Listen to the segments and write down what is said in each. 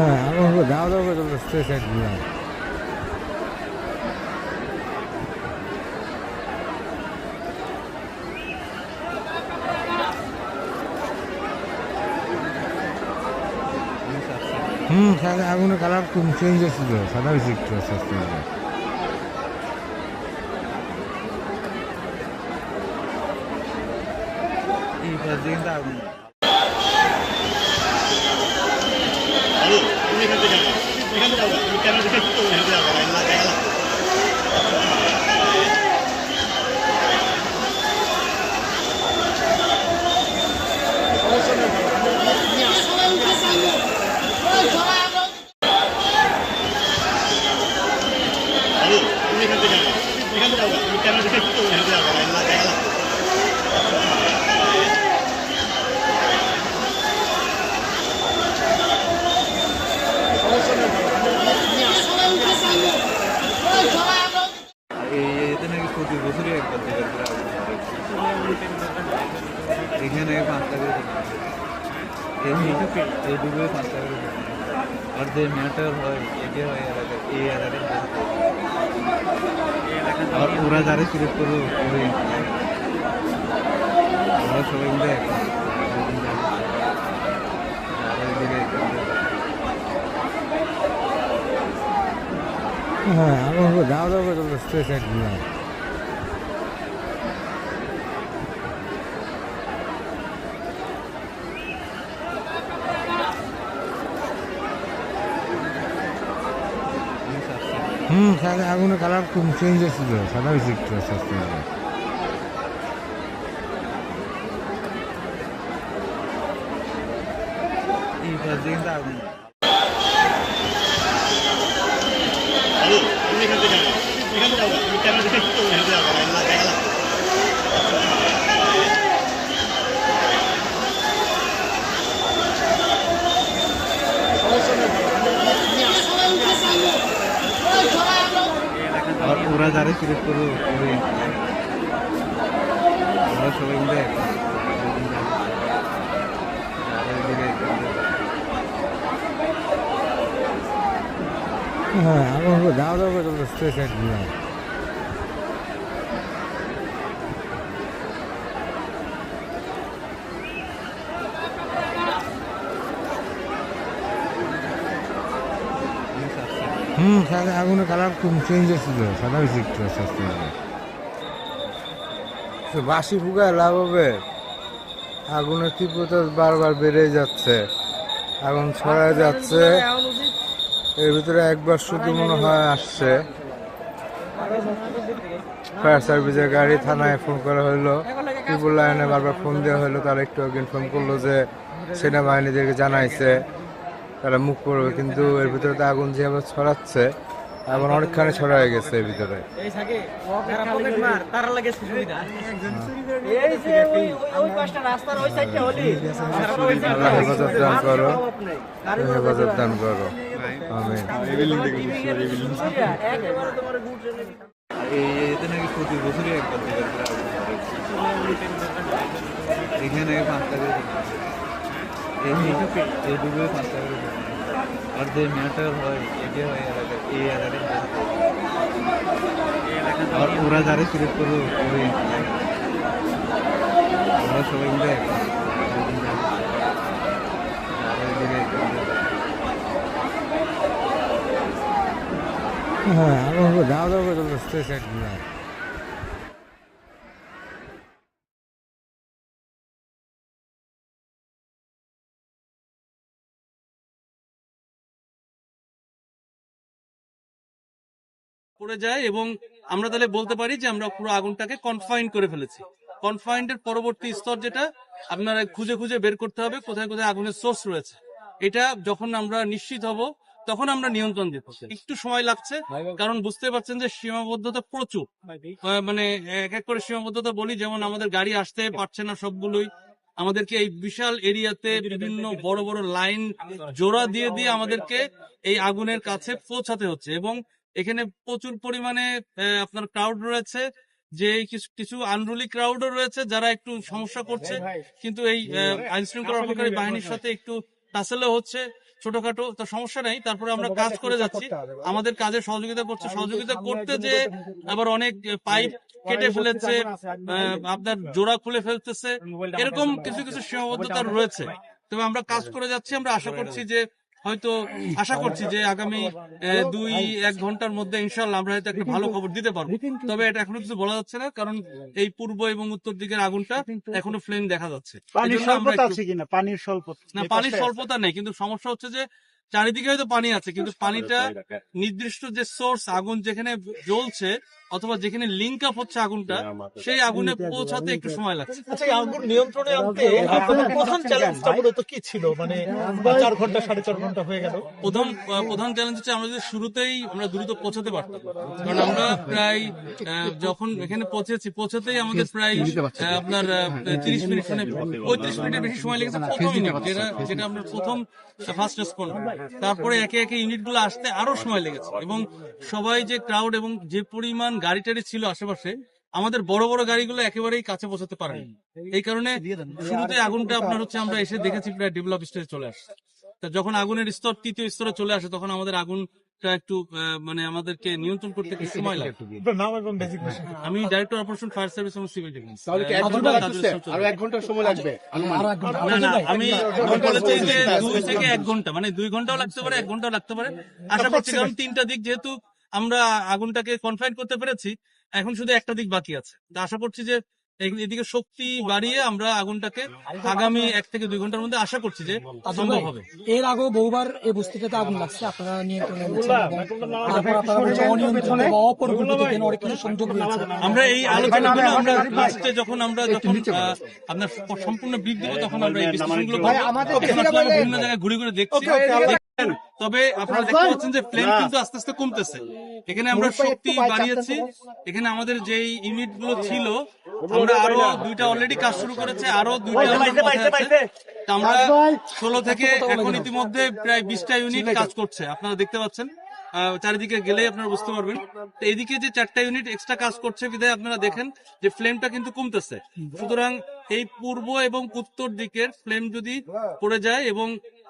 হ্যাঁ আমার দাও দাও করে একদিন হুম সাদা আগুনের কালার খুব চেঞ্জ হয়েছিল সাদা বেশি একটু আগুন এই এতে নাকি প্রতি বছরই একবার দুবার করে আগুন ধরে। এখানে পাঁচ টাকা করে দিন। এই এই ডুবে পাঁচ টাকা করে দিন। আর যে ম্যাটার হয় এটা হয় এলাকায়, এই এলাকায় আর ওরা যারা সিলেক্ট করব ওই ওরা সবাই মিলে হ্যাঁ আমার দাও দাও করে স্ট্রেস হুম। সাদা আগুনের কালার খুব চেঞ্জ হয়েছিল সাদা বেশি একটু আস্তে আস্তে এই আগুন আর ওরা যারা সিলেক্ট করব ওই ওরা সবাই মিলে এক আর ওইদিকে হ্যাঁ আমার দাও দাও করে চলতে স্ট্রেস একদিন হুম সাদা আগুনের কালার খুব চেঞ্জ হয়েছিল সাদা বেশি একটু আস্তে আস্তে। করে। তো বাসি ফুকায় লাভ হবে। আগুনের তীব্রতা বারবার বেড়ে যাচ্ছে, আগুন ছড়ায় যাচ্ছে। এর ভিতরে একবার শুধু মনে হয় আসছে। ফায়ার সার্ভিসের গাড়ি থানায় ফোন করা হলো। ট্রিপল লাইনে বারবার ফোন দেওয়া হলো। তারা একটু একদিন ফোন করল যে সেনাবাহিনীদেরকে জানাইছে। তারা মুখ করবে কিন্তু এর ভিতরে তো আগুন যেভাবে ছড়াচ্ছে আগুন অনেকখানি ছড়ায় গেছে এর ভিতরে। এই থাকে যারা পকেট মার তারা লাগে সুবিধা। এই যে ওই ওই- ওই পাঁচটা রাস্তার ওই সাইডটা হলি। তারা ওই side আল্লাহ টা হেফাজত দান করো। হেফাজত দান করো। আমিন। একেবারে তোমার গুড এই এতে নাকি প্রতি বছরই একবার। এখানে পাঁচ টাকা এই এই ডুবে পাঁচ টাকা আর যে ম্যাটার হয় এটা হয় এলাকায় আর ওরা যারে সিলেক্ট করবে ওই ওরা সবাই মিলে হ্যাঁ আমার দাও দাও করে চলতে পড়ে যায় এবং আমরা তাহলে বলতে পারি যে আমরা পুরো আগুনটাকে কনফাইন করে ফেলেছি। কনফাইন্ডের পরবর্তী স্তর যেটা আপনারা খুঁজে খুঁজে বের করতে হবে কোথায় কোথায় আগুনের সোর্স রয়েছে। এটা যখন আমরা নিশ্চিত হব তখন আমরা নিয়ন্ত্রণ দিতে একটু সময় লাগছে কারণ বুঝতে পারছেন যে সীমাবদ্ধতা প্রচুর। মানে এক এক করে সীমাবদ্ধতা বলি যেমন আমাদের গাড়ি আসতে পারছে না সবগুলোই। আমাদেরকে এই বিশাল এরিয়াতে বিভিন্ন বড় বড় লাইন জোড়া দিয়ে দিয়ে আমাদেরকে এই আগুনের কাছে পৌঁছাতে হচ্ছে এবং এখানে প্রচুর পরিমাণে আপনার ক্রাউড রয়েছে যে কিছু কিছু আনরুলি ক্রাউডও রয়েছে যারা একটু সমস্যা করছে। কিন্তু এই আইন শৃঙ্খলা রক্ষাকারী বাহিনীর সাথে একটু টাসেলও হচ্ছে ছোটখাটো তো সমস্যা নেই তারপরে আমরা কাজ করে যাচ্ছি। আমাদের কাজে সহযোগিতা করছে সহযোগিতা করতে যে আবার অনেক পাইপ কেটে ফেলেছে আপনার জোড়া খুলে ফেলতেছে। এরকম কিছু কিছু সীমাবদ্ধতা রয়েছে। তবে আমরা কাজ করে যাচ্ছি আমরা আশা করছি যে হয়তো আশা করছি যে আগামী আহ, দুই এক ঘণ্টার মধ্যে ইনশাল্লাহ আমরা হয়তো একটা ভালো খবর দিতে পারব। তবে এটা এখনও কিছু বলা যাচ্ছে না কারণ এই পূর্ব এবং উত্তর দিকের আগুনটা এখনও ফ্লেম দেখা যাচ্ছে। পানির এজন্য স্বল্পতা আছে কিনা? পানির স্বল্পতা। না পানির স্বল্পতা নেই কিন্তু সমস্যা হচ্ছে যে চারিদিকে হয়তো পানি আছে কিন্তু পানিটা নির্দিষ্ট যে সোর্স আগুন যেখানে জ্বলছে অথবা যেখানে লিঙ্ক আপ হচ্ছে আগুনটা সেই আগুনে পৌঁছাতে একটু সময় লাগছে। আচ্ছা আগুন নিয়ন্ত্রণে আনতে আপনাদের প্রধান চ্যালেঞ্জটা মূলত কি ছিল? মানে চার ঘণ্টা সাড়ে চার ঘণ্টা হয়ে গেল। প্রথম প্রধান চ্যালেঞ্জ হচ্ছে আমরা যদি শুরুতেই আমরা দ্রুত পৌঁছাতে পারতাম। কারণ আমরা প্রায় আহ, যখন এখানে পৌঁছেছি পৌঁছাতেই আমাদের প্রায় আহ, আপনার তিরিশ মিনিট মানে পঁয়ত্রিশ মিনিটের বেশি সময় লেগেছে প্রথম ইউনিট যেটা যেটা আমরা প্রথম ফার্স্ট রেসপন্ড তারপরে একে একে ইউনিটগুলো আসতে আরও সময় লেগেছে। এবং সবাই যে ক্রাউড এবং যে পরিমাণ গাড়ি টাড়ি ছিল আশেপাশে আমাদের বড় বড় গাড়িগুলো একেবারেই কাছে পৌঁছাতে পারেনি। এই কারণে শুরুতে আগুনটা আপনার হচ্ছে আমরা এসে দেখেছি প্রায় ডেভেলপ স্টেজে চলে আসছে। তা যখন আগুনের স্তর তৃতীয় স্তরে চলে আসে তখন আমাদের আগুনটা একটু মানে আমাদেরকে নিয়ন্ত্রণ করতে একটু সময় লাগে। আপনার নাম এবং বেসিক আমি ডাইরেক্টর অপারেশন ফায়ার সার্ভিস এবং সিভিল ডিফেন্স তাহলে এক ঘণ্টা লাগছে? আরও এক ঘণ্টা সময় লাগবে? না না আমি আমি বলেছি যে দুই থেকে এক ঘণ্টা মানে দুই ঘন্টাও লাগতে পারে এক ঘন্টাও লাগতে পারে। আশা করছি কারণ তিনটা দিক যেহেতু আমরা আগুনটাকে কনফাইন করতে পেরেছি এখন শুধু একটা দিক বাকি আছে। তা আশা করছি যে এদিকে শক্তি বাড়িয়ে আমরা আগুনটাকে আগামী এক থেকে দুই ঘণ্টার মধ্যে আশা করছি যে সম্ভব হবে। এর আগেও বহুবার এই বস্তিটাতে আগুন লাগছে আপনারা নিয়ন্ত্রণে আমরা এই আলোচনাগুলো আমরা লাস্টে যখন আমরা যখন আপনার সম্পূর্ণ বৃদ্ধি দেবো তখন আমরা এই বিশ্লেষণগুলো আসলে আমরা বিভিন্ন জায়গায় ঘুরে ঘুরে দেখছি? তবে আপনারা দেখতে পাচ্ছেন যে ফ্লেম কিন্তু আস্তে আস্তে কমতেছে। এখানে আমরা শক্তি বাড়িয়েছি। এখানে আমাদের যেই ইউনিটগুলো ছিল আমরা আরও দুইটা অলরেডি কাজ শুরু করেছে আরও দুইটা আমরা ষোলো থেকে এখন ইতিমধ্যে প্রায় বিশটা ইউনিট কাজ করছে। আপনারা দেখতে পাচ্ছেন? চারিদিকে গেলেই আপনারা বুঝতে পারবেন। তো এদিকে যে চারটা ইউনিট এক্সট্রা কাজ করছে বিধায় আপনারা দেখেন যে ফ্লেমটা কিন্তু কমতেছে। সুতরাং এই পূর্ব এবং উত্তর দিকের ফ্লেম যদি পড়ে যায় এবং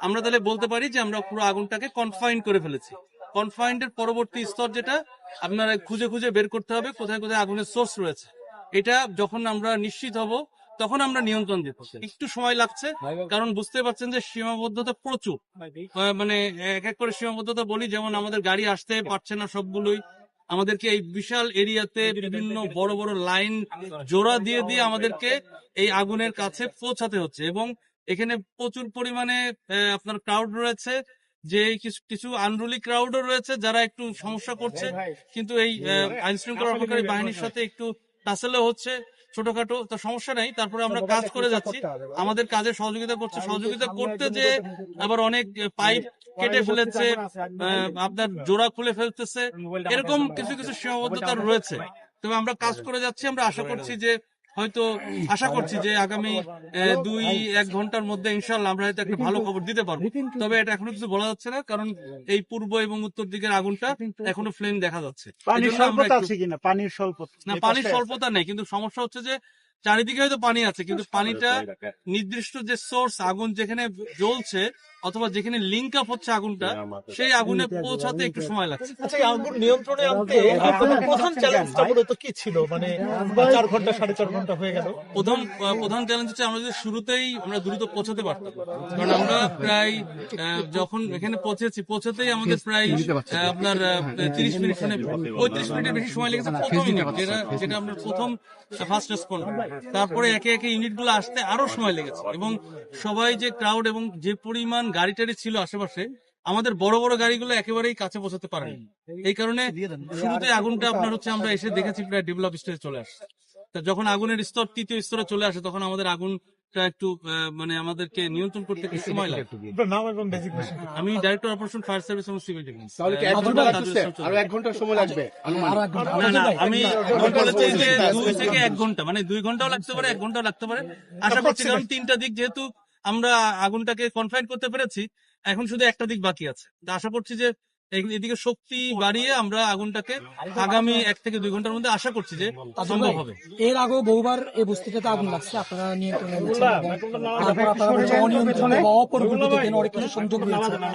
আমরা তাহলে বলতে পারি যে আমরা পুরো আগুনটাকে কনফাইন করে ফেলেছি। কনফাইন্ড এর পরবর্তী স্তর যেটা, আপনারা খুঁজে খুঁজে বের করতে হবে কোথায় কোথায় আগুনের সোর্স রয়েছে। এটা যখন আমরা নিশ্চিত হব তখন আমরা নিয়ন্ত্রণ দিতে একটু সময় লাগছে কারণ বুঝতে পারছেন যে সীমাবদ্ধতা প্রচুর। মানে এক এক করে সীমাবদ্ধতা বলি যেমন আমাদের গাড়ি আসতে পারছে না সবগুলোই। আমাদেরকে এই বিশাল এরিয়াতে বিভিন্ন বড় বড় লাইন জোড়া দিয়ে দিয়ে আমাদেরকে এই আগুনের কাছে পৌঁছাতে হচ্ছে এবং এখানে প্রচুর পরিমাণে আপনার ক্রাউড রয়েছে যে কিছু কিছু আনরুলি ক্রাউডও রয়েছে যারা একটু সমস্যা করছে। কিন্তু এই আইন শৃঙ্খলা রক্ষাকারী বাহিনীর সাথে একটু টাসেলও হচ্ছে। ছোটখাটো তো সমস্যা নেই তারপরে আমরা কাজ করে যাচ্ছি। আমাদের কাজে সহযোগিতা করছে সহযোগিতা করতে যে আবার অনেক পাইপ কেটে ফেলেছে আপনার জোড়া খুলে ফেলতেছে। এরকম কিছু কিছু সীমাবদ্ধতা রয়েছে। তবে আমরা কাজ করে যাচ্ছি আমরা আশা করছি যে হয়তো আশা করছি যে আগামী দুই এক ঘণ্টার মধ্যে ইনশাল্লাহ আমরা হয়তো একটা ভালো খবর দিতে পারব। তবে এটা এখনও কিছু বলা যাচ্ছে না কারণ এই পূর্ব এবং উত্তর দিকের আগুনটা এখনও ফ্লেম দেখা যাচ্ছে। পানির স্বল্পতা আছে কিনা? পানির স্বল্পতা না পানির স্বল্পতা নেই কিন্তু সমস্যা হচ্ছে যে চারিদিকে হয়তো পানি আছে কিন্তু পানিটা নির্দিষ্ট যে সোর্স আগুন যেখানে জ্বলছে অথবা যেখানে লিঙ্ক আপ হচ্ছে আগুনটা সেই আগুনে পৌঁছাতে একটু সময় লাগছে। আচ্ছা আগুন নিয়ন্ত্রণে আনতে প্রধান চ্যালেঞ্জটা মূলত কি ছিল? মানে চার ঘণ্টা সাড়ে চার ঘণ্টা হয়ে গেল। প্রথম প্রধান চ্যালেঞ্জ হচ্ছে আমরা যদি শুরুতেই আমরা দ্রুত পৌঁছাতে পারতাম। কারণ আমরা প্রায় আহ, যখন এখানে পৌঁছেছি পৌঁছাতেই আমাদের প্রায় আহ, আপনার তিরিশ মিনিট মানে পঁয়ত্রিশ মিনিটের বেশি সময় লেগেছে প্রথম যেটা যেটা আমরা প্রথম ফার্স্ট তারপরে একে একে ইউনিটগুলো আসতে আরও সময় লেগেছে। এবং সবাই যে ক্রাউড এবং যে পরিমাণ গাড়ি টাড়ি ছিল আশেপাশে, আমাদের বড় বড় গাড়িগুলো একেবারেই কাছে পৌঁছাতে পারেনি। এই কারণে শুরুতে আগুনটা আপনার হচ্ছে আমরা এসে দেখেছি, প্রায় ডেভেলপ স্টেজে চলে আসছে। যখন আগুনের স্তর, তৃতীয় স্তরে চলে আসে, তখন আমাদের আগুন একটু আহ, মানে আমাদেরকে নিয়ন্ত্রণ করতে একটু সময় লাগে। আপনার নাম এবং ডেজিগনেশন আমি ডাইরেক্টর অপারেশন ফায়ার সার্ভিস এবং সিভিল ডিফেন্স তাহলে কি এক ঘণ্টা লাগছে? আরও এক ঘণ্টা সময় লাগবে আমি বলেছি যে দুই থেকে এক ঘণ্টা মানে দুই ঘন্টাও লাগতে পারে এক ঘন্টাও লাগতে পারে। আশা করছি কারণ তিনটা দিক যেহেতু আমরা আগুনটাকে কনফাইন করতে পেরেছি এখন শুধু একটা দিক বাকি আছে। তা আশা করছি যে এদিকে শক্তি বাড়িয়ে আমরা আগুনটাকে আগামী এক থেকে দুই ঘণ্টার মধ্যে আশা করছি যে সম্ভব হবে। এর আগেও বহুবার এই বস্তিটাতে আগুন লাগছে আপনারা নিয়ন্ত্রণে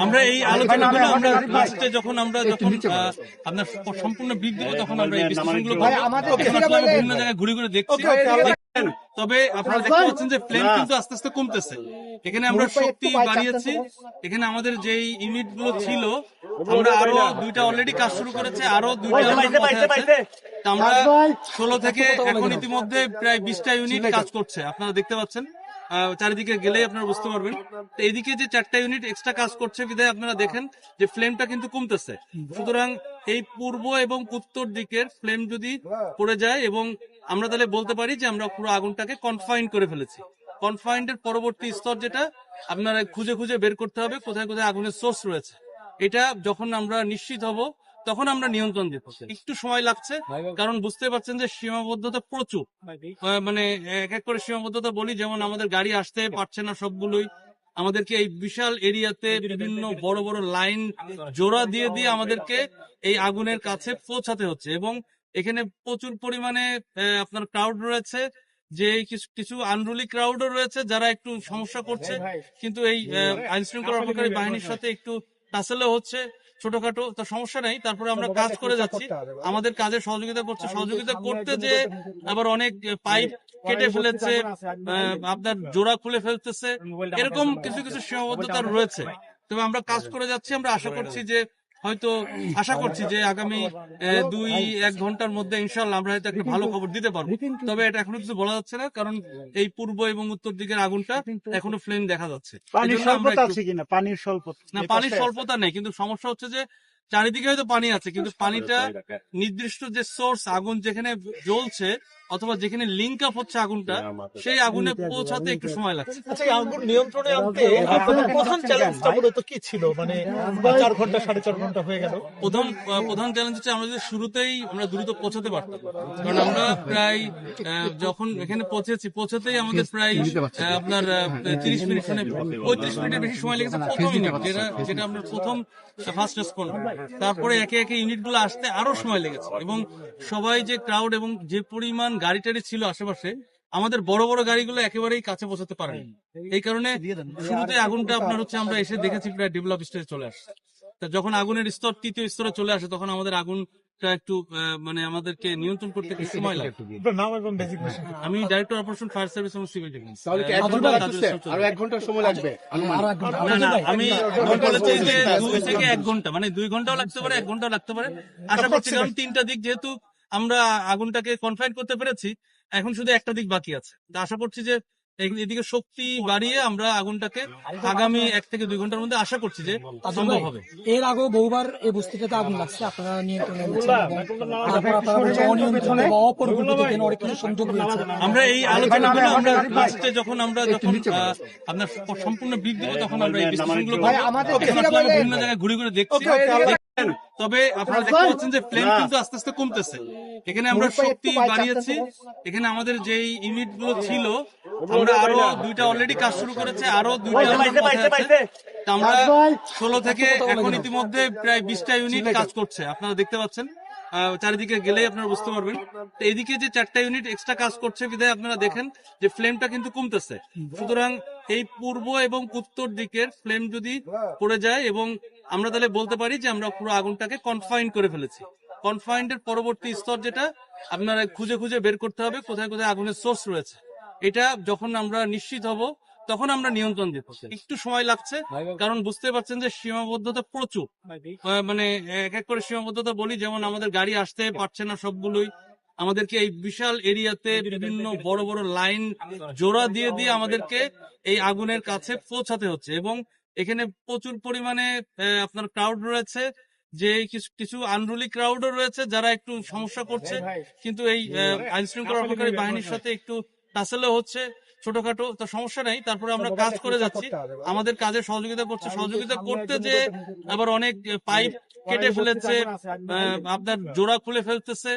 আমরা এই আলোচনাগুলো আমরা লাস্টে যখন আমরা যখন আপনার সম্পূর্ণ দেবো তখন আমরা এই বিশ্লেষণগুলো বিভিন্ন জায়গায় ঘুরে ঘুরে দেখছি? তবে আপনারা দেখতে পাচ্ছেন যে ফ্লেম কিন্তু আস্তে আস্তে কমতেছে। এখানে আমরা শক্তি বাড়িয়েছি। এখানে আমাদের যেই ইউনিটগুলো ছিল আমরা আরও দুইটা অলরেডি কাজ শুরু করেছে আরও দুইটা আমার ষোলো থেকে এখন ইতিমধ্যে প্রায় বিশটা ইউনিট কাজ করছে আপনারা দেখতে পাচ্ছেন। চারিদিকে গেলেই আপনারা বুঝতে পারবেন। তো এদিকে যে চারটা ইউনিট এক্সট্রা কাজ করছে বিধায় আপনারা দেখেন যে ফ্লেমটা কিন্তু কমতেছে। সুতরাং এই পূর্ব এবং উত্তর দিকের ফ্লেম যদি পড়ে যায় এবং আমরা তাহলে বলতে পারি যে আমরা পুরো আগুনটাকে কনফাইন করে ফেলেছি। কনফাইন্ডের পরবর্তী স্তর যেটা আপনারা খুঁজে খুঁজে বের করতে হবে কোথায় কোথায় আগুনের সোর্স রয়েছে। এটা যখন আমরা নিশ্চিত হব তখন আমরা নিয়ন্ত্রণ দিতে একটু সময় লাগছে কারণ বুঝতে পারছেন যে সীমাবদ্ধতা প্রচুর। মানে এক এক করে সীমাবদ্ধতা বলি যেমন আমাদের গাড়ি আসতে পারছে না সবগুলোই। আমাদেরকে এই বিশাল এরিয়াতে বিভিন্ন বড় বড় লাইন জোড়া দিয়ে দিয়ে আমাদেরকে এই আগুনের কাছে পৌঁছাতে হচ্ছে। এবং এখানে প্রচুর পরিমাণে আপনার ক্রাউড রয়েছে যে কিছু কিছু আনরুলি ক্রাউডও রয়েছে যারা একটু সমস্যা করছে। কিন্তু এই আইন শৃঙ্খলা রক্ষাকারী বাহিনীর সাথে একটু টাসেলে হচ্ছে ছোটখাটো তো সমস্যা নেই তারপরে আমরা কাজ করে যাচ্ছি। আমাদের কাজে সহযোগিতা করছে সহযোগিতা করতে যে আবার অনেক পাইপ কেটে ফেলেছে আপনার জোড়া খুলে ফেলতেছে। এরকম কিছু কিছু সীমাবদ্ধতা রয়েছে। তবে আমরা কাজ করে যাচ্ছি আমরা আশা করছি যে হয়তো আশা করছি যে আগামী দুই এক ঘণ্টার মধ্যে ইনশাল্লাহ আমরা হয়তো একটা ভালো খবর দিতে পারব। তবে এটা এখনও কিছু বলা যাচ্ছে না কারণ এই পূর্ব এবং উত্তর দিকের আগুনটা এখনও ফ্লেম দেখা যাচ্ছে। পানির এজন্য স্বল্পতা আছে কিনা? পানির স্বল্পতা না পানির স্বল্পতা নেই কিন্তু সমস্যা হচ্ছে যে চারিদিকে হয়তো পানি আছে কিন্তু পানিটা নির্দিষ্ট যে সোর্স আগুন যেখানে জ্বলছে অথবা যেখানে লিঙ্ক আপ হচ্ছে আগুনটা সেই আগুনে পৌঁছাতে একটু সময় লাগছে। আচ্ছা আগুন নিয়ন্ত্রণে আনতে আপনাদের প্রধান চ্যালেঞ্জটা মূলত কি ছিল? মানে চার ঘণ্টা সাড়ে চার ঘণ্টা হয়ে গেল। প্রথম প্রধান চ্যালেঞ্জ হচ্ছে আমরা যদি শুরুতেই আমরা দ্রুত পৌঁছাতে পারতাম। কারণ আমরা প্রায় যখন এখানে পৌঁছেছি পৌঁছাতেই আমাদের প্রায় আহ, আপনার তিরিশ মিনিট মানে পঁয়ত্রিশ মিনিটের বেশি সময় লেগেছে প্রথম ইউনিট যেটা যেটা আপনার প্রথম ফার্স্ট রেসপন্ড তারপরে একে একে ইউনিটগুলো আসতে আরও সময় লেগেছে। এবং সবাই যে ক্রাউড এবং যে পরিমাণ গাড়ি টাড়ি ছিল আশেপাশে আমাদের বড় বড় গাড়িগুলো একেবারেই কাছে পৌঁছাতে পারেনি। এই কারণে শুরুতে আগুনটা আপনার হচ্ছে আমরা এসে দেখেছি প্রায় ডেভেলপ স্টেজে চলে আসছে। তা যখন আগুনের স্তর তৃতীয় স্তরে চলে আসে তখন আমাদের আগুনটা একটু আহ, মানে আমাদেরকে নিয়ন্ত্রণ করতে একটু সময় লাগে। ডেজিগনেশন আমি ডাইরেক্টর অপারেশন ফায়ার সার্ভিস এবং সিভিল ডিফেন্স এক ঘণ্টা লাগছে আরও এক ঘণ্টা সময় লাগবে আমি আমি বলেছি যে দুই থেকে এক ঘণ্টা মানে দুই ঘন্টাও লাগতে পারে এক ঘন্টাও লাগতে পারে। আশা করছি কারণ তিনটা দিক যেহেতু আমরা আগুনটাকে কনফাইন করতে পেরেছি এখন শুধু একটা দিক বাকি আছে। আশা করছি যে এদিকে শক্তি বাড়িয়ে আমরা আগুনটাকে আগামী এক থেকে দুই ঘণ্টার মধ্যে আশা করছি যে সম্ভব হবে। এর আগেও বহুবার এই বস্তিটাতে আগুন লাগছে আপনারা নিয়ন্ত্রণে আমরা এই আলোচনাগুলো আমরা লাস্টে যখন আমরা যখন আপনার সম্পূর্ণ দেবো তখন আমরা এই বিশ্লেষণগুলো বিভিন্ন জায়গায় ঘুরে ঘুরে দেখছি? তবে আপনারা দেখতে পাচ্ছেন যে ফ্লেম কিন্তু আস্তে আস্তে কমতেছে। এখানে আমরা শক্তি বাড়িয়েছি এখানে আমাদের যে ইউনিটগুলো ছিল আমরা আরও দুইটা অলরেডি কাজ শুরু করেছে আরও দুইটা আমার ষোলো থেকে এখন ইতিমধ্যে প্রায় বিশটা ইউনিট কাজ করছে। আপনারা দেখতে পাচ্ছেন। আহ, চারিদিকে গেলেই আপনারা বুঝতে পারবেন। তো এদিকে যে চারটা ইউনিট এক্সট্রা কাজ করছে বিধায় আপনারা দেখেন যে ফ্লেমটা কিন্তু কমতেছে। সুতরাং এই পূর্ব এবং উত্তর দিকের ফ্লেম যদি পড়ে যায় এবং আমরা তাহলে বলতে পারি যে আমরা পুরো আগুনটাকে কনফাইন করে ফেলেছি। কনফাইন্ডের পরবর্তী স্তর যেটা আপনারা খুঁজে খুঁজে বের করতে হবে কোথায় কোথায় আগুনের সোর্স রয়েছে। এটা যখন আমরা নিশ্চিত হব তখন আমরা নিয়ন্ত্রণ দিতে একটু সময় লাগছে কারণ বুঝতে পারছেন যে সীমাবদ্ধতা প্রচুর। আহ, মানে এক এক করে সীমাবদ্ধতা বলি যেমন আমাদের গাড়ি আসতে পারছে না সবগুলোই। আমাদেরকে এই বিশাল এরিয়াতে বিভিন্ন বড় বড় লাইন জোড়া দিয়ে দিয়ে আমাদেরকে এই আগুনের কাছে পৌঁছাতে হচ্ছে এবং এখানে প্রচুর পরিমাণে আপনার ক্রাউড রয়েছে যে কিছু কিছু আনরুলি ক্রাউডও রয়েছে যারা একটু সমস্যা করছে। কিন্তু এই আইন শৃঙ্খলা রক্ষাকারী বাহিনীর সাথে একটু টাসেলে হচ্ছে ছোটখাটো তো সমস্যা নেই তারপরে আমরা কাজ করে যাচ্ছি। আমাদের কাজে সহযোগিতা করছে সহযোগিতা করতে যে আবার অনেক পাইপ কেটে ফেলেছে আপনার জোড়া খুলে ফেলতেছে।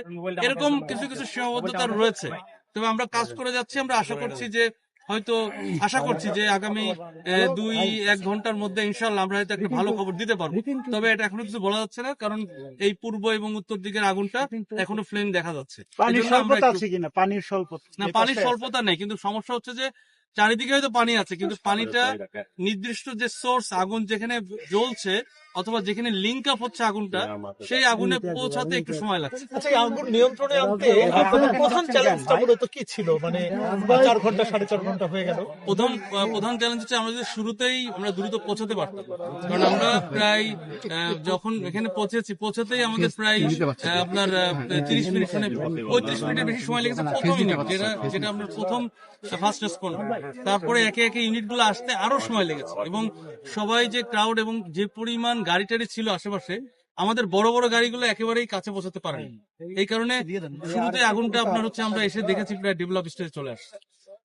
এরকম কিছু কিছু সীমাবদ্ধতা রয়েছে। তবে আমরা কাজ করে যাচ্ছি আমরা আশা করছি যে হয়তো আশা করছি যে আগামী দুই এক ঘণ্টার মধ্যে ইনশাল্লাহ আমরা হয়তো একটা ভালো খবর দিতে পারব। তবে এটা এখনও কিছু বলা যাচ্ছে না কারণ এই পূর্ব এবং উত্তর দিকের আগুনটা এখনও ফ্লেম দেখা যাচ্ছে। পানির এজন্য স্বল্পতা আছে কিনা? পানির স্বল্পতা। না পানির স্বল্পতা নেই কিন্তু সমস্যা হচ্ছে যে চারিদিকে হয়তো পানি আছে কিন্তু পানিটা নির্দিষ্ট যে সোর্স আগুন যেখানে জ্বলছে অথবা যেখানে লিঙ্ক আপ হচ্ছে আগুনটা সেই আগুনে পৌঁছাতে একটু সময় লাগছে। আচ্ছা আগুন নিয়ন্ত্রণে আনতে প্রধান চ্যালেঞ্জটা মূলত কি ছিল? মানে চার ঘণ্টা সাড়ে চার ঘণ্টা হয়ে গেল। প্রথম প্রধান চ্যালেঞ্জ হচ্ছে আমরা যদি শুরুতেই আমরা দ্রুত পৌঁছাতে পারতাম। কারণ আমরা প্রায় আহ, যখন এখানে পৌঁছেছি পৌঁছাতেই আমাদের প্রায় আহ, আপনার তিরিশ মিনিট মানে পঁয়ত্রিশ মিনিটের বেশি সময় লেগেছে প্রথম ইউনিট যেটা যেটা আমরা প্রথম ফার্স্ট রেসপন্ড তারপরে একে একে ইউনিটগুলো আসতে আরও সময় লেগেছে। এবং সবাই যে ক্রাউড এবং যে পরিমাণ গাড়ি টাড়ি ছিল আশেপাশে আমাদের বড় বড় গাড়িগুলো একেবারেই কাছে পৌঁছাতে পারেনি। এই কারণে শুরুতে আগুনটা আপনার হচ্ছে আমরা এসে দেখেছি প্রায় ডেভেলপ স্টেজে চলে আসছে।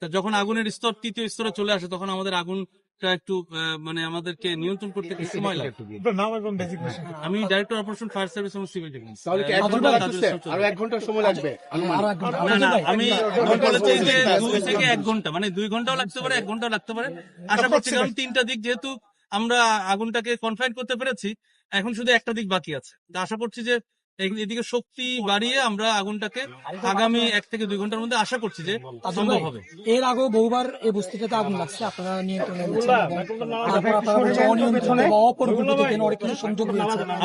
তা যখন আগুনের স্তর তৃতীয় স্তরে চলে আসে তখন আমাদের আগুনটা একটু আহ, মানে আমাদেরকে নিয়ন্ত্রণ করতে একটু সময় লাগে। আমি ডাইরেক্টর অপারেশন ফায়ার সার্ভিস এবং সিভিল ডিফেন্স এক ঘণ্টা সময় লাগবে না না আমি আমি বলেছি যে দুই থেকে এক ঘণ্টা মানে দুই ঘন্টাও লাগতে পারে এক ঘন্টাও লাগতে পারে। আশা করছি কারণ তিনটা দিক যেহেতু আমরা আগুনটাকে কনফাইন করতে পেরেছি এখন শুধু একটা দিক বাকি আছে। আশা করছি যে এদিকে শক্তি বাড়িয়ে আমরা আগুনটাকে আগামী এক থেকে দুই ঘণ্টার মধ্যে আশা করছি যে সম্ভব হবে। এর আগেও বহুবার এই বস্তিটাতে আগুন লাগছে আপনারা নিয়ন্ত্রণে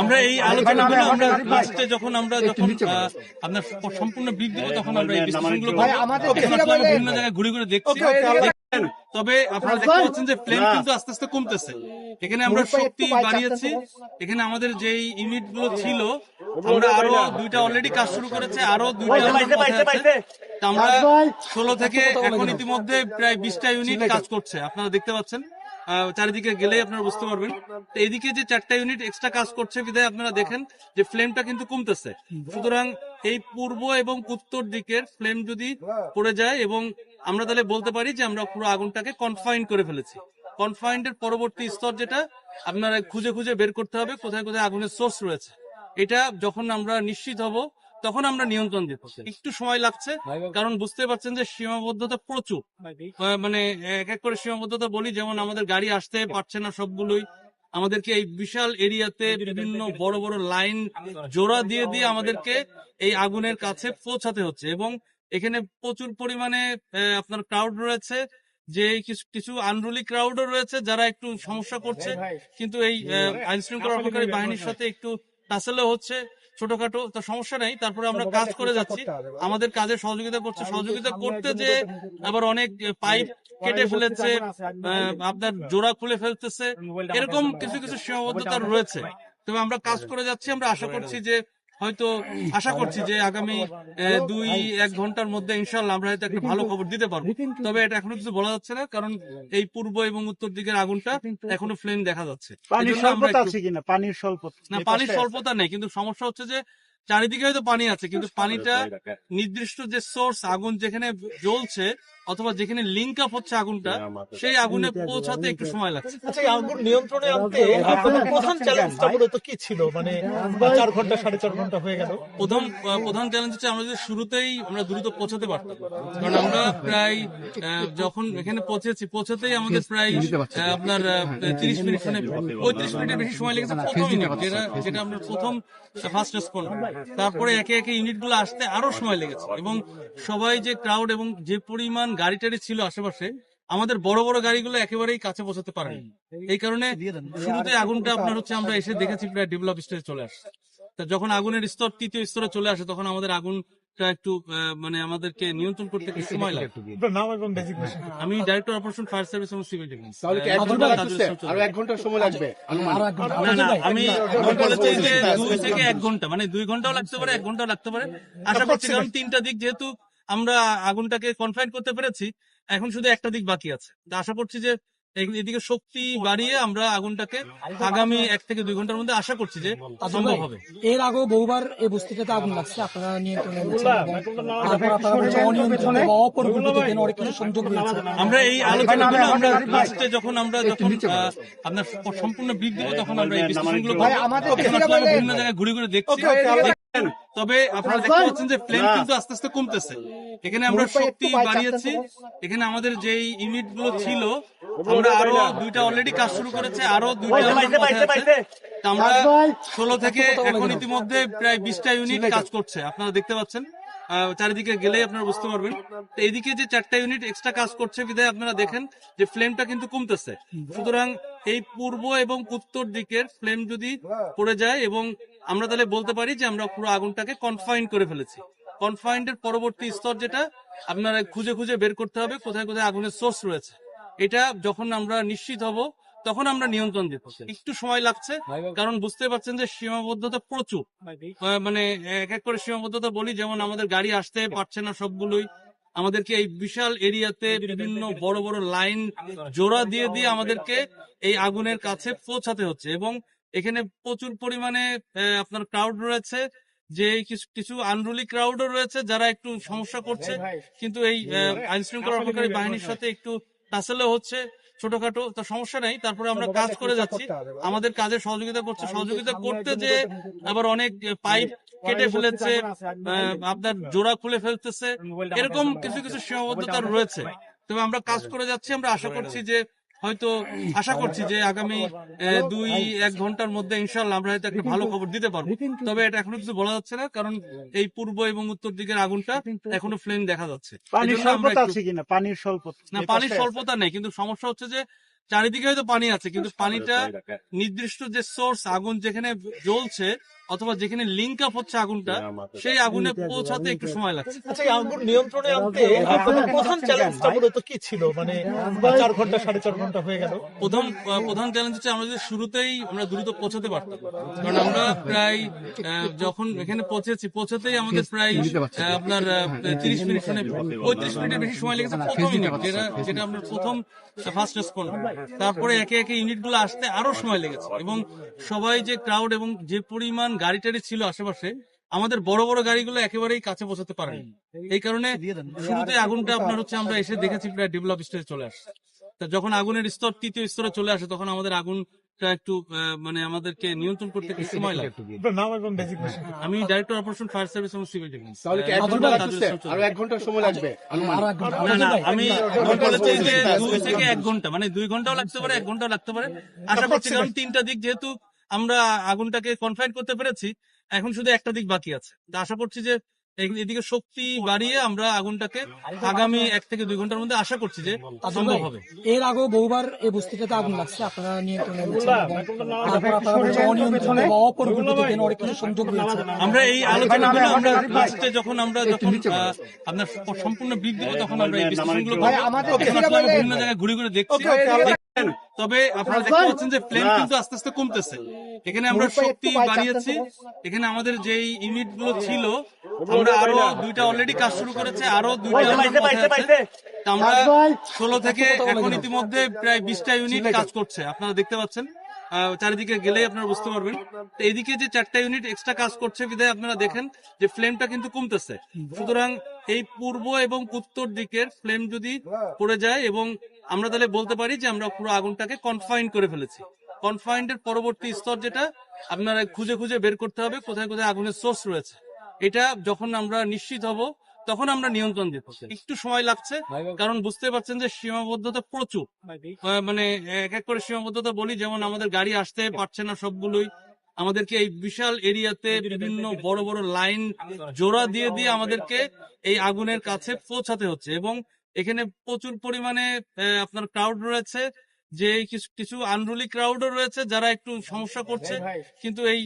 আমরা এই আলোচনাগুলো আমরা লাস্টে যখন আমরা যখন আপনার সম্পূর্ণ বৃদ্ধ দিব তখন আমরা এই বিশ্লেষণগুলো বিভিন্ন জায়গায় ঘুরে ঘুরে দেখছি? তবে আপনারা দেখতে পাচ্ছেন যে ফ্লেম কিন্তু আস্তে আস্তে কমতেছে। এখানে আমরা শক্তি বাড়িয়েছি। এখানে আমাদের যেই ইউনিটগুলো ছিল আমরা আরও দুইটা অলরেডি কাজ শুরু করেছে আরও দুইটা আমরা ষোলো থেকে এখন ইতিমধ্যে প্রায় বিশটা ইউনিট কাজ করছে। আপনারা দেখতে পাচ্ছেন। আহ, চারিদিকে গেলেই আপনারা বুঝতে পারবেন। তো এইদিকে যে চারটা ইউনিট এক্সট্রা কাজ করছে বিধায় আপনারা দেখেন যে ফ্লেমটা কিন্তু কমতেছে। সুতরাং এই পূর্ব এবং উত্তর দিকের ফ্লেম যদি পড়ে যায় এবং আমরা তাহলে বলতে পারি যে আমরা পুরো আগুনটাকে কনফাইন করে ফেলেছি। কনফাইন্ডের পরবর্তী স্তর যেটা আপনারা খুঁজে খুঁজে বের করতে হবে কোথায় কোথায় আগুনের সোর্স রয়েছে। এটা যখন আমরা নিশ্চিত হব তখন আমরা নিয়ন্ত্রণ দিব একটু সময় লাগছে কারণ বুঝতে পারছেন যে সীমাবদ্ধতা প্রচুর। মানে এক এক করে সীমাবদ্ধতা বলি যেমন আমাদের গাড়ি আসতে পারছে না সবগুলোই। আমাদেরকে এই বিশাল এরিয়াতে বিভিন্ন বড় বড় লাইন জোড়া দিয়ে দিয়ে আমাদেরকে এই আগুনের কাছে পৌঁছাতে হচ্ছে এবং এখানে প্রচুর পরিমাণে আহ, আপনার ক্রাউড রয়েছে যে কিছু কিছু আনরুলি ক্রাউডও রয়েছে যারা একটু সমস্যা করছে। কিন্তু এই আইন শৃঙ্খলা রক্ষাকারী বাহিনীর সাথে একটু টাসেলও হচ্ছে ছোটখাটো তো সমস্যা নেই তারপরে আমরা কাজ করে যাচ্ছি। আমাদের কাজে সহযোগিতা করছে সহযোগিতা করতে যে আবার অনেক পাইপ কেটে ফেলেছে আহ, আপনার জোড়া খুলে ফেলতেছে। এরকম কিছু কিছু সীমাবদ্ধতা রয়েছে। তবে আমরা কাজ করে যাচ্ছি আমরা আশা করছি যে হয়তো আশা করছি যে আগামী আহ, দুই এক ঘণ্টার মধ্যে ইনশাল্লাহ আমরা হয়তো একটা ভালো খবর দিতে পারব। তবে এটা এখনও কিছু বলা যাচ্ছে না কারণ এই পূর্ব এবং উত্তর দিকের আগুনটা এখনও ফ্লেম দেখা যাচ্ছে। পানির স্বল্পতা আছে কিনা? পানির স্বল্পতা। না পানির স্বল্পতা নেই কিন্তু সমস্যা হচ্ছে যে চারিদিকে হয়তো পানি আছে কিন্তু পানিটা নির্দিষ্ট যে সোর্স আগুন যেখানে জ্বলছে অথবা যেখানে লিঙ্ক আপ হচ্ছে আগুনটা সেই আগুনে পৌঁছাতে একটু সময় লাগছে। আচ্ছা আগুন নিয়ন্ত্রণে আনতে আপনাদের প্রধান চ্যালেঞ্জটা মূলত কি ছিল? মানে চার ঘণ্টা সাড়ে চার ঘণ্টা হয়ে গেল। প্রথম প্রধান চ্যালেঞ্জ হচ্ছে আমরা যদি শুরুতেই আমরা দ্রুত পৌঁছাতে পারতাম। কারণ আমরা প্রায় আহ, যখন এখানে পৌঁছেছি পৌঁছাতেই আমাদের প্রায় আহ, আপনার তিরিশ মিনিট মানে পঁয়ত্রিশ মিনিটের বেশি সময় লেগেছে প্রথম ইউনিট যেটা যেটা আমরা প্রথম ফার্স্ট রেসপন্ড তারপরে একে একে ইউনিটগুলো আসতে আরও সময় লেগেছে। এবং সবাই যে ক্রাউড এবং যে পরিমাণ গাড়ি টাড়ি ছিল আশেপাশে আমাদের বড় বড় গাড়িগুলো একেবারেই কাছে পৌঁছাতে পারেনি। এই কারণে শুরুতে আগুনটা আপনার হচ্ছে আমরা এসে দেখেছি প্রায় ডেভেলপ স্টেজে চলে আসছে। তা যখন আগুনের স্তর তৃতীয় স্তরে চলে আসে তখন আমাদের আগুনটা একটু মানে আমাদেরকে নিয়ন্ত্রণ করতে একটু সময় লাগে। ডেজিগনেশন আমি ডাইরেক্টর অপারেশন ফায়ার সার্ভিস এবং সিভিল ডিফেন্স তাহলে এক ঘণ্টা এক ঘণ্টার সময় লাগবে অনুমান আরও এক ঘণ্টা না না আমি আমি বলেছি যে দুই থেকে এক ঘণ্টা মানে দুই ঘন্টাও লাগতে পারে এক ঘন্টাও লাগতে পারে। আশা করছি কারণ তিনটা দিক যেহেতু আমরা আগুনটাকে কনফাইন করতে পেরেছি এখন শুধু একটা দিক বাকি আছে। আশা করছি যে এদিকে শক্তি বাড়িয়ে আমরা আগুনটাকে আগামী এক থেকে দুই ঘণ্টার মধ্যে আশা করছি যে সম্ভব হবে। এর আগেও বহুবার এই বস্তিটাতে আগুন লাগছে আপনারা আমরা এই আলোচনাগুলো আমরা লাস্টে যখন আমরা যখন আপনার সম্পূর্ণ ব্রিফ দেবো তখন আমরা এই বিশ্লেষণগুলো। এখন বিভিন্ন জায়গায় ঘুরে ঘুরে দেখছি? তবে আপনারা দেখতে পাচ্ছেন যে ফ্লেম কিন্তু আস্তে আস্তে কমতেছে। এখানে আমরা শক্তি বাড়িয়েছি। এখানে আমাদের যেই ইউনিটগুলো ছিল আমরা আরও দুইটা অলরেডি কাজ শুরু করেছে আরও দুইটা আমরা ষোলো থেকে এখন ইতিমধ্যে প্রায় বিশটা ইউনিট কাজ করছে। আপনারা দেখতে পাচ্ছেন। আহ, চারিদিকে গেলেই আপনারা বুঝতে পারবেন। তো এদিকে যে চারটা ইউনিট এক্সট্রা কাজ করছে বিধায় আপনারা দেখেন যে ফ্লেমটা কিন্তু কমতেছে। সুতরাং এই পূর্ব এবং উত্তর দিকের ফ্লেম যদি পড়ে যায় এবং আমরা তাহলে বলতে পারি যে আমরা পুরো আগুনটাকে কনফাইন করে ফেলেছি। কনফাইন্ডের পরবর্তী স্তর যেটা আপনারা খুঁজে খুঁজে বের করতে হবে কোথায় কোথায় আগুনের সোর্স রয়েছে। এটা যখন আমরা নিশ্চিত হব তখন আমরা নিয়ন্ত্রণ দিব একটু সময় লাগছে কারণ বুঝতে পারছেন যে সীমাবদ্ধতা প্রচুর। মানে এক এক করে সীমাবদ্ধতা বলি যেমন আমাদের গাড়ি আসতে পারছে না সবগুলোই। আমাদেরকে এই বিশাল এরিয়াতে বিভিন্ন বড় বড় লাইন জোড়া দিয়ে দিয়ে আমাদেরকে এই আগুনের কাছে পৌঁছাতে হচ্ছে এবং এখানে প্রচুর পরিমাণে আপনার ক্রাউড রয়েছে যে কিছু কিছু আনরুলি ক্রাউডও রয়েছে যারা একটু সমস্যা করছে। কিন্তু এই আইন শৃঙ্খলা রক্ষাকারী বাহিনীর সাথে একটু টাসেলও হচ্ছে ছোটখাটো তো সমস্যা নেই। তারপরে আমরা কাজ করে যাচ্ছি। আমাদের কাজে সহযোগিতা করছে সহযোগিতা করতে যে আবার অনেক পাইপ কেটে ফেলেছে আপনার জোড়া খুলে ফেলতেছে। এরকম কিছু কিছু সীমাবদ্ধতা রয়েছে। তবে আমরা কাজ করে যাচ্ছি আমরা আশা করছি যে হয়তো আশা করছি যে আগামী আহ, দুই এক ঘণ্টার মধ্যে ইনশাল্লাহ আমরা হয়তো একটা ভালো খবর দিতে পারব। তবে এটা এখনও কিছু বলা যাচ্ছে না কারণ এই পূর্ব এবং উত্তর দিকের আগুনটা এখনও ফ্লেম দেখা যাচ্ছে। পানির এজন্য স্বল্পতা আছে কিনা? পানির স্বল্পতা না পানির স্বল্পতা নেই কিন্তু সমস্যা হচ্ছে যে চারিদিকে হয়তো পানি আছে কিন্তু পানিটা নির্দিষ্ট যে সোর্স আগুন যেখানে জ্বলছে অথবা যেখানে লিঙ্ক আপ হচ্ছে আগুনটা সেই আগুনে পৌঁছাতে একটু সময় লাগছে। আচ্ছা আগুন নিয়ন্ত্রণে আনতে আপনাদের প্রধান চ্যালেঞ্জটা মূলত কি ছিল? মানে চার ঘণ্টা সাড়ে চার ঘণ্টা হয়ে গেল। প্রথম প্রধান চ্যালেঞ্জ হচ্ছে আমরা যদি শুরুতেই আমরা দ্রুত পৌঁছাতে পারতাম। কারণ আমরা প্রায় আহ, যখন এখানে পৌঁছেছি পৌঁছাতেই আমাদের প্রায় আহ, আপনার তিরিশ মিনিট মানে পঁয়ত্রিশ মিনিটের বেশি সময় লেগেছে প্রথম ইউনিট যেটা যেটা আমরা প্রথম ফার্স্ট রেসপন্ড তারপরে একে একে ইউনিটগুলো আসতে আরও সময় লেগেছে। এবং সবাই যে ক্রাউড এবং যে পরিমাণ গাড়ি টাড়ি ছিল আশেপাশে আমাদের বড় বড় গাড়িগুলো একেবারেই কাছে পৌঁছাতে পারেনি। এই কারণে শুরুতে আগুনটা আপনার হচ্ছে আমরা এসে দেখেছি প্রায় ডেভেলপ স্টেজে চলে আসছে। তা যখন আগুনের স্তর তৃতীয় স্তরে চলে আসে তখন আমাদের আগুনটা একটু মানে আমাদেরকে নিয়ন্ত্রণ করতে একটু সময় লাগে বেসিক আমি ডাইরেক্টর অপারেশন ফায়ার সার্ভিস এবং সিভিল ডিফেন্স আরও এক ঘণ্টা সময় লাগবে? না না আমি আমি বলেছি যে দুই থেকে এক ঘণ্টা মানে দুই ঘন্টাও লাগতে পারে এক ঘন্টাও লাগতে পারে। আশা করছি কারণ তিনটা দিক যেহেতু আমরা আগুনটাকে কনফাইন করতে পেরেছি এখন শুধু একটা দিক বাকি আছে। আশা করছি যে এদিকে শক্তি বাড়িয়ে আমরা আগুনটাকে আগামী এক থেকে দুই ঘণ্টার মধ্যে আশা করছি যে সম্ভব হবে। এর আগেও বহুবার এই বস্তিটাতে আগুন লাগছে আপনারা নিয়ন্ত্রণে কিছু সংযোগ রয়েছে। আমরা এই আলোচনাগুলো আমরা লাস্টে যখন আমরা যখন আপনার সম্পূর্ণ বৃদ্ধি দেবো তখন আমরা এই বিশ্লেষণগুলো আসলে আমরা বিভিন্ন জায়গায় ঘুরে ঘুরে দেখছি? তবে আপনারা দেখতে পাচ্ছেন যে ফ্লেম কিন্তু আস্তে আস্তে কমতেছে। এখানে আমরা শক্তি বাড়িয়েছি। এখানে আমাদের যেই ইউনিটগুলো ছিল আমরা আরও দুইটা অলরেডি কাজ শুরু করেছে আরও দুইটা আমরা ষোলো থেকে এখন ইতিমধ্যে প্রায় বিশটা ইউনিট কাজ করছে। আপনারা দেখতে পাচ্ছেন। আহ, চারিদিকে গেলেই আপনারা বুঝতে পারবেন। তো এদিকে যে চারটা ইউনিট এক্সট্রা কাজ করছে বিধায় আপনারা দেখেন যে ফ্লেমটা কিন্তু কমতেছে। সুতরাং এই পূর্ব এবং উত্তর দিকের ফ্লেম যদি পড়ে যায় এবং আমরা তাহলে বলতে পারি যে আমরা পুরো আগুনটাকে কনফাইন করে ফেলেছি। কনফাইন্ডের পরবর্তী স্তর যেটা আপনারা খুঁজে খুঁজে বের করতে হবে কোথায় কোথায় আগুনের সোর্স রয়েছে। এটা যখন আমরা নিশ্চিত হব তখন আমরা নিয়ন্ত্রণ দিব একটু সময় লাগছে কারণ বুঝতে পারছেন যে সীমাবদ্ধতা প্রচুর। মানে এক এক করে সীমাবদ্ধতা বলি যেমন আমাদের গাড়ি আসতে পারছে না সবগুলোই। আমাদেরকে এই বিশাল এরিয়াতে বিভিন্ন বড় বড় লাইন জোড়া দিয়ে দিয়ে আমাদেরকে এই আগুনের কাছে পৌঁছাতে হচ্ছে। এবং এখানে প্রচুর পরিমাণে আপনার ক্রাউড রয়েছে। যে কিছু কিছু আনরুলি ক্রাউডও রয়েছে যারা একটু সমস্যা করছে। কিন্তু এই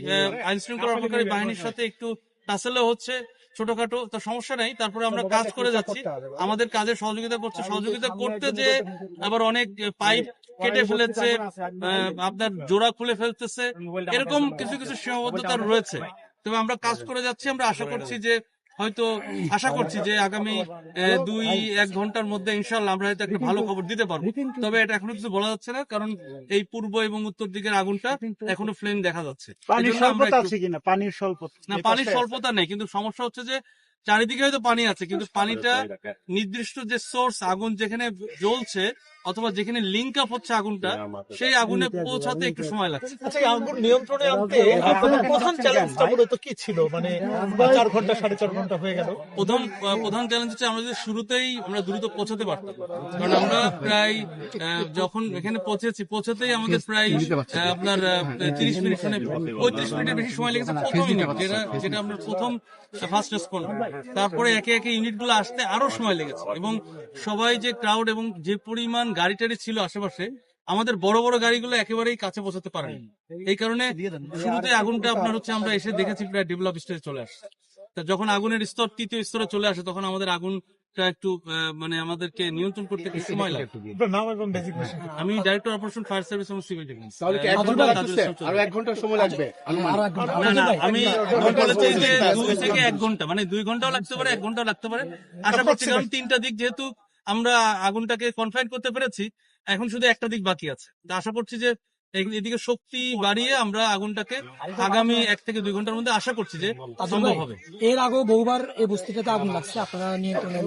আইন শৃঙ্খলা রক্ষাকারী বাহিনীর সাথে একটু টাসেলও হচ্ছে ছোটখাটো তো সমস্যা নেই। তারপরে আমরা কাজ করে যাচ্ছি। আমাদের কাজে সহযোগিতা করছে। সহযোগিতা করতে যে আবার অনেক পাইপ কেটে ফেলেছে আপনার জোড়া খুলে ফেলতেছে। এরকম কিছু কিছু সীমাবদ্ধতা রয়েছে। তবে আমরা কাজ করে যাচ্ছি আমরা আশা করছি যে হয়তো আশা করছি যে আগামী দুই এক ঘণ্টার মধ্যে ইনশাল্লাহ আমরা হয়তো একটা ভালো খবর দিতে পারব। তবে এটা এখনও কিছু বলা যাচ্ছে না কারণ এই পূর্ব এবং উত্তর দিকের আগুনটা এখনও ফ্লেম দেখা যাচ্ছে। পানির এজন্য স্বল্পতা আছে কিনা? পানির স্বল্পতা। না পানির স্বল্পতা নেই কিন্তু সমস্যা হচ্ছে যে চারিদিকে হয়তো পানি আছে কিন্তু পানিটা নির্দিষ্ট যে সোর্স আগুন যেখানে জ্বলছে অথবা যেখানে লিঙ্ক আপ হচ্ছে আগুনটা সেই আগুনে পৌঁছাতে একটু সময় লাগছে। আচ্ছা আগুন নিয়ন্ত্রণে আনতে আপনাদের প্রধান চ্যালেঞ্জটা মূলত কি ছিল? মানে চার ঘণ্টা সাড়ে চার ঘণ্টা হয়ে গেল। প্রথম প্রধান চ্যালেঞ্জ হচ্ছে আমরা যদি শুরুতেই আমরা দ্রুত পৌঁছাতে পারতাম। কারণ আমরা প্রায় যখন এখানে পৌঁছেছি পৌঁছাতেই আমাদের প্রায় আহ, আপনার তিরিশ মিনিট মানে পঁয়ত্রিশ মিনিটের বেশি সময় লেগেছে প্রথম ইউনিট যেটা যেটা আমরা প্রথম ফার্স্ট রেসপন্ড তারপরে একে একে ইউনিটগুলো আসতে আরও সময় লেগেছে। এবং সবাই যে ক্রাউড এবং যে পরিমাণ গাড়ি টাড়ি ছিল আশেপাশে আমাদের বড় বড় গাড়িগুলো একেবারেই কাছে পৌঁছাতে পারেনি। এই কারণে শুরুতে আগুনটা আপনার হচ্ছে আমরা এসে দেখেছি প্রায় ডেভেলপ স্টেজে চলে আসছে। তা যখন আগুনের স্তর তৃতীয় স্তরে চলে আসে তখন আমাদের আগুনটা একটু মানে আমাদেরকে নিয়ন্ত্রণ করতে একটু সময় লাগে। ডেজিগনেশন আমি ডাইরেক্টর অপারেশন ফায়ার সার্ভিস এবং সিভিল ডিফেন্স এক ঘণ্টা লাগতেছে আরও এক ঘণ্টা সময় লাগবে আমি আমি বলেছি যে দুই থেকে এক ঘণ্টা মানে দুই ঘন্টাও লাগতে পারে এক ঘন্টাও লাগতে পারে। আশা করছি কারণ তিনটা দিক যেহেতু আমরা আগুনটাকে কনফাইন করতে পেরেছি এখন শুধু একটা দিক বাকি আছে। তা আশা করছি যে এদিকে শক্তি বাড়িয়ে আমরা আগুনটাকে আগামী এক থেকে দুই ঘণ্টার মধ্যে আশা করছি যে সম্ভব হবে। এর আগেও বহুবার এই বস্তিটাতে আগুন লাগছে আপনারা নিয়ন্ত্রণে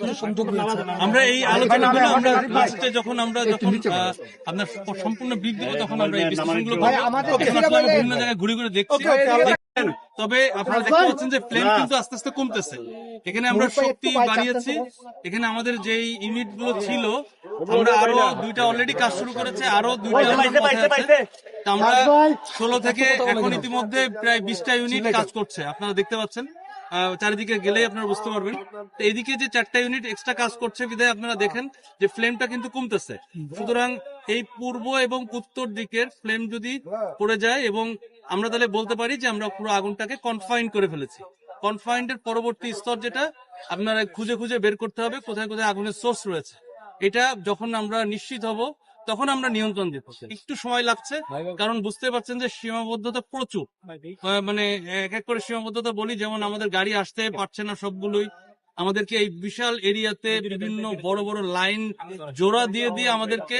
কিছু সংযোগ রয়েছে। আমরা এই আলোচনাগুলো আমরা লাস্টে যখন আমরা যখন আপনার সম্পূর্ণ দিব তখন আমরা এই বিশ্লেষণগুলো আমরা বিভিন্ন জায়গায় ঘুরে ঘুরে দেখছি? তবে আপনারা দেখতে পাচ্ছেন যে ফ্লেম কিন্তু আস্তে আস্তে কমতেছে। এখানে আমরা শক্তি বাড়িয়েছি এখানে আমাদের যেই ইউনিটগুলো ছিল আমরা আরও দুইটা অলরেডি কাজ শুরু করেছে আরও দুইটা আমার ষোলো থেকে এখন ইতিমধ্যে প্রায় বিশটা ইউনিট কাজ করছে। আপনারা দেখতে পাচ্ছেন। আহ, চারিদিকে গেলেই আপনারা বুঝতে পারবেন। তো এদিকে যে চারটা ইউনিট এক্সট্রা কাজ করছে বিধায় আপনারা দেখেন যে ফ্লেমটা কিন্তু কমতেছে। সুতরাং এই পূর্ব এবং উত্তর দিকের ফ্লেম যদি পড়ে যায় এবং আমরা তাহলে বলতে পারি যে আমরা পুরো আগুনটাকে কনফাইন করে ফেলেছি। কনফাইন্ডের পরবর্তী স্তর যেটা আপনারা খুঁজে খুঁজে বের করতে হবে কোথায় কোথায় আগুনের সোর্স রয়েছে। এটা যখন আমরা নিশ্চিত হব তখন আমরা নিয়ন্ত্রণ দিতে একটু সময় লাগছে কারণ বুঝতে পারছেন যে সীমাবদ্ধতা প্রচুর। মানে এক এক করে সীমাবদ্ধতা বলি যেমন আমাদের গাড়ি আসতে পারছে না সবগুলোই। আমাদেরকে এই বিশাল এরিয়াতে বিভিন্ন বড় বড় লাইন জোড়া দিয়ে দিয়ে আমাদেরকে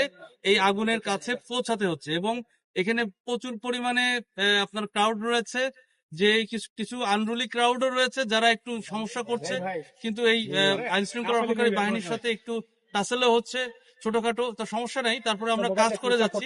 এই আগুনের কাছে পৌঁছাতে হচ্ছে। এবং এখানে প্রচুর পরিমাণে আপনার ক্রাউড রয়েছে যে কিছু কিছু আনরুলি ক্রাউডও রয়েছে যারা একটু সমস্যা করছে। কিন্তু এই আইন শৃঙ্খলা রক্ষাকারী বাহিনীর সাথে একটু টাসেলও হচ্ছে ছোটখাটো তো সমস্যা নাই তারপরে আমরা কাজ করে যাচ্ছি।